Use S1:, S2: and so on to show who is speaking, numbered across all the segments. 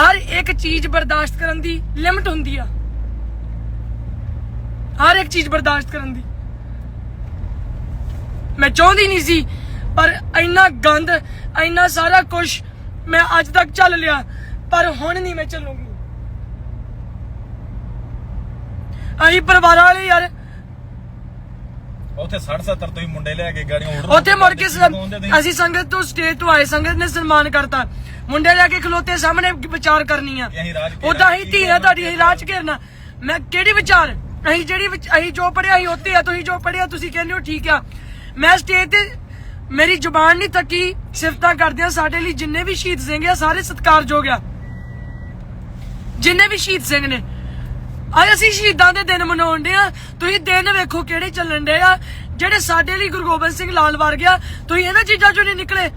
S1: ਹਰ ਇੱਕ ਚੀਜ਼ ਬਰਦਾਸ਼ਤ ਕਰਨ ਦੀ ਲਿਮਟ ਹੁੰਦੀ ਆ। ਹਰ ਇੱਕ ਚੀਜ਼ ਬਰਦਾਸ਼ਤ ਕਰਨ ਦੀ। ਮੈਂ ਚਾਹੁੰਦੀ ਨਹੀਂ ਸੀ ਪਰ ਇੰਨਾ ਗੰਦ ਇੰਨਾ ਸਾਰਾ ਕੁਝ ਮੈਂ ਅੱਜ ਤੱਕ ਚੱਲ ਲਿਆ ਪਰ ਹੁਣ ਨਹੀਂ ਮੈਂ ਚੱਲੂਗੀ ਅਸੀਂ ਪਰਿਵਾਰਾਂ ਵਾਲੇ ਯਾਰ
S2: ਉੱਥੇ 60 70 ਤੁਸੀਂ ਮੁੰਡੇ ਲੈ ਕੇ ਗਾੜੀਆਂ
S1: ਉੱਥੇ ਮੁੜ ਕੇ? ਅਸੀਂ ਸੰਗਤ ਤੋਂ ਸਟੇਜ ਤੋਂ ਆਏ ਸੰਗਤ ਨੇ ਸਨਮਾਨ ਕਰਤਾ। ਮੁੰਡੇ ਲੈ ਕੇ ਖਲੋਤੇ ਸਾਹਮਣੇ ਵਿਚਾਰ ਕਰਨੀ ਆ। ਉਦਾਂ ਹੀ ਧੀਆ ਤੁਹਾਡੀ ਅਸੀਂ ਰਾਜ ਘੇਰਨਾ। ਮੈਂ ਕਿਹੜੀ ਵਿਚਾਰ? ਅਸੀਂ ਜਿਹੜੀ ਅਸੀਂ ਜੋ ਪੜਿਆ ਅਸੀਂ ਉੱਤੇ ਆ ਤੁਸੀਂ ਜੋ ਪੜਿਆ ਤੁਸੀਂ ਕਹਿੰਦੇ ਹੋ ਠੀਕ ਆ। ਮੈਂ ਸਟੇਜ ਤੇ ਮੇਰੀ ਜ਼ੁਬਾਨ ਨਹੀਂ ਤੱਕੀ ਸਿਫਤਾਂ ਕਰਦੇ ਆ ਸਾਡੇ ਲਈ ਜਿੰਨੇ ਵੀ ਸ਼ਹੀਦ ਸਿੰਘ ਆ ਸਾਰੇ ਸਤਿਕਾਰਯੋਗ ਆ। ਜਿੰਨੇ ਵੀ ਸ਼ਹੀਦ ਸਿੰਘ ਨੇ। ਅੱਜ ਅਸੀਂ ਸ਼ਹੀਦਾਂ ਦੇ ਦਿਨ ਮਨਾਉਂਦੇ ਆ। ਤੁਸੀਂ ਦਿਨ ਵੇਖੋ ਕਿਹੜੇ ਚੱਲਣ ਦੇ ਆ। ਜਿਹੜੇ ਸਾਡੇ ਲਈ ਗੁਰੂ ਗੋਬਿੰਦ ਸਿੰਘ ਲਾਲ ਵਰ ਗਿਆ ਤੁਸੀਂ ਇਹਨਾਂ ਚੀਜ਼ਾਂ ਚੋਂ ਨਹੀਂ ਨਿਕਲੇ।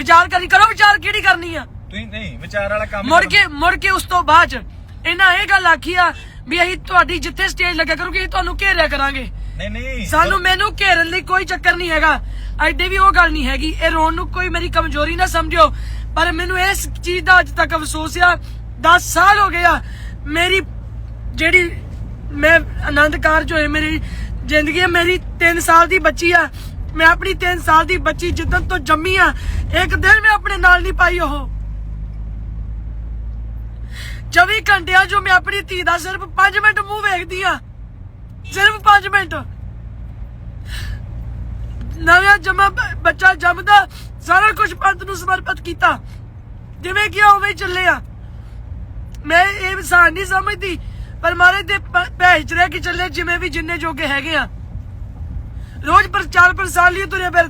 S1: ਵਿਚਾਰ ਕਰੀ ਕਰੋ ਵਿਚਾਰ ਕਿਹੜੀ ਕਰਨੀ ਆ?
S2: ਤੁਸੀਂ ਨਹੀਂ ਵਿਚਾਰ ਵਾਲਾ ਕੰਮ
S1: ਮੁੜ। ਕੇ ਮੁੜ ਕੇ ਉਸ ਤੋਂ ਬਾਅਦ 'ਚ ਇਹਨਾਂ ਇਹ ਗੱਲ ਆਖੀ ਆ ਵੀ ਅਸੀਂ ਤੁਹਾਡੀ ਜਿੱਥੇ ਸਟੇਜ ਲੱਗਾ ਕਰੂਗੀ ਅਸੀਂ ਤੁਹਾਨੂੰ ਘੇਰਿਆ ਕਰਾਂਗੇ।
S2: ਨਹੀਂ ਨਹੀਂ।
S1: ਸਾਨੂੰ ਮੈਨੂੰ ਘੇਰਨ ਲਈ ਕੋਈ ਚੱਕਰ ਨਹੀਂ ਹੈਗਾ। ਐਡੇ ਵੀ ਉਹ ਗੱਲ ਨਹੀਂ ਹੈਗੀ। ਇਹ ਰੋਣ ਨੂੰ ਕੋਈ ਮੇਰੀ ਕਮਜ਼ੋਰੀ ਨਾ ਸਮਝਿਓ। ਪਰ ਮੈਨੂੰ ਇਸ ਚੀਜ਼ ਦਾ ਅੱਜ ਤੱਕ ਅਫਸੋਸ ਆ। 10 ਸਾਲ ਹੋ ਗਏ ਆ। ਮੇਰੀ ਜਿਹੜੀ ਮੈਂ ਆਨੰਦ ਕਾਰਜ ਹੋਏ ਮੇਰੀ ਜ਼ਿੰਦਗੀ ਮੇਰੀ 3 ਸਾਲ ਦੀ ਬੱਚੀ ਆ। ਮੈਂ ਆਪਣੀ 3 ਸਾਲ ਦੀ ਬੱਚੀ ਜਿੱਦਣ ਤੋਂ ਜੰਮੀ ਆ, ਇੱਕ ਦਿਨ ਮੈਂ ਆਪਣੇ ਨਾਲ ਨਹੀਂ ਪਾਈ ਉਹ। 24 ਘੰਟਿਆਂ ਜੋ ਮੈਂ ਆਪਣੀ ਧੀ ਦਾ ਸਿਰਫ 5 ਮਿੰਟ ਮੂੰਹ ਵੇਖਦੀ ਆ। ਸਿਰਫ 5 ਮਿੰਟ। ਨਵਾਂ ਜਮਾ ਬੱਚਾ ਜੰਮਦਾ, ਸਾਰਾ ਕੁਝ ਪੰਥ ਨੂੰ ਸਮਰਪਿਤ ਕੀਤਾ। ਜਿਵੇਂ ਕਿ ਉਵੇਂ ਚੱਲੇ ਆ। ਮੈਂ ਇਹ ਇਨਸਾਨ ਨਹੀਂ ਸਮਝਦੀ, ਪਰ ਮਾਰੇ ਦੇ ਭੇਜ ਰਹਿ ਕੇ ਚੱਲੇ, ਜਿਵੇਂ ਵੀ ਜਿੰਨੇ ਜੋਗੇ ਹੈਗੇ ਆ। ਰੋਜ਼ ਪ੍ਰਚਾਰ ਪ੍ਰਸਾਰ ਲਈ ਤੁਰੇ ਫਿਰ